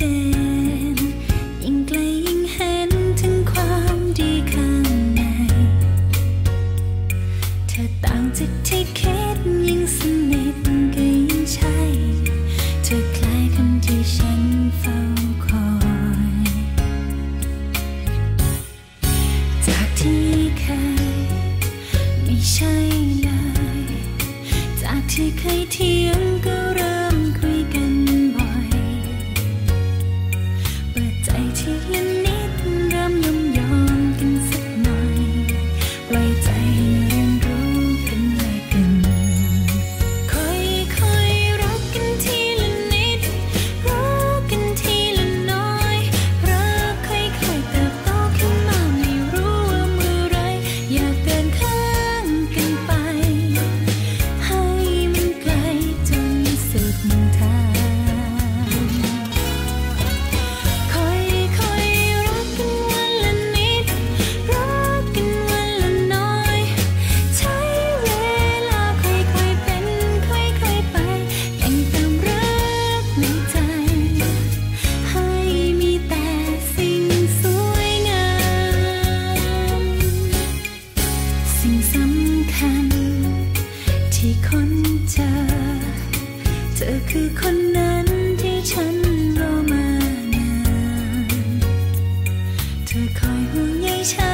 ยิ่งไกลยิ่งเห็นถึงความดีข้างใน เธอต่างจากที่คิดยิ่งสนิทก็ยิ่งใช่ เธอคล้ายคนที่ฉันเฝ้าคอย จากที่เคยไม่ใช่เลย จากที่เคยเทียงก็ร นเจอ เธอคือคนนั้นที่ฉันรอมานาน เธอคอยห่วงใยฉัน